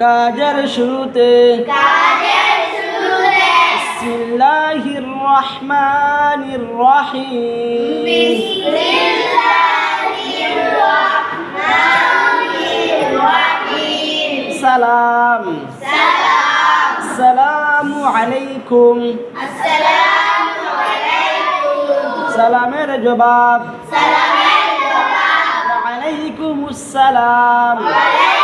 كاجر شروطي كاجر شروطي بسم الله الرحمن الرحيم بسم الله الرحمن الرحيم سلام سلام السلام عليكم السلام عليكم سلام يا رجباب سلام يا رجباب وعليكم السلام وعليكم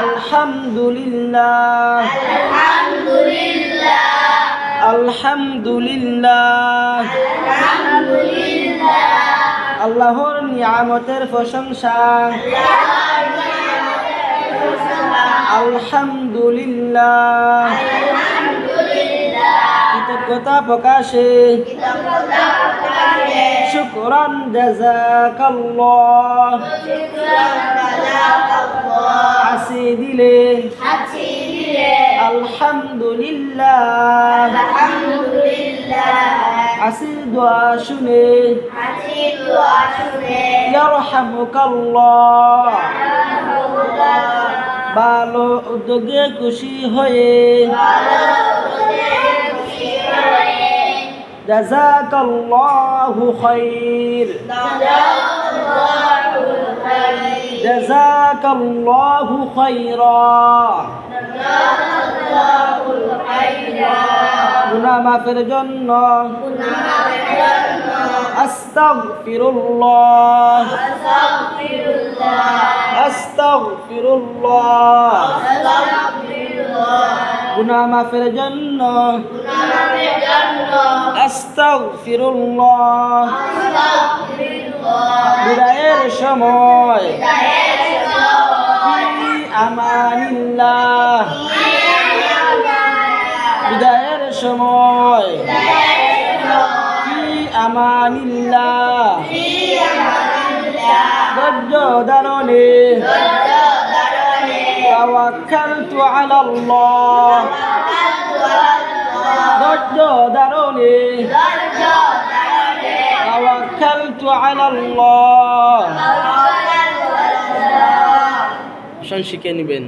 আলহামদুলিল্লাহ আলহামদুলিল্লাহ আল্লাহর নিয়ামতের প্রশংসা আলহামদুলিল্লাহ কৃতজ্ঞতা প্রকাশে শুকরান জাজাকাল্লাহ শুকরান জাজাকাল্লাহ الحمد لله الحمد لله عسيد واشني عسيد واشني يرحمك الله يرحمك الله ভালো উদ্যোগে খুশি হয়ে جزاك الله خير جزاك الله خيرا গুনাহ মাফের জন্য আস্তাগফিরুল্লাহ আস্তাগফিরুল্লাহ গুনাহ মাফের জন্য আস্তাগফিরুল্লাহ বিদায়ের সময় امان الله بدايه الشموي في امان الله في امان الله دجو دروني توكلت على الله دجو دروني توكلت على الله আসন শিখে নেবেন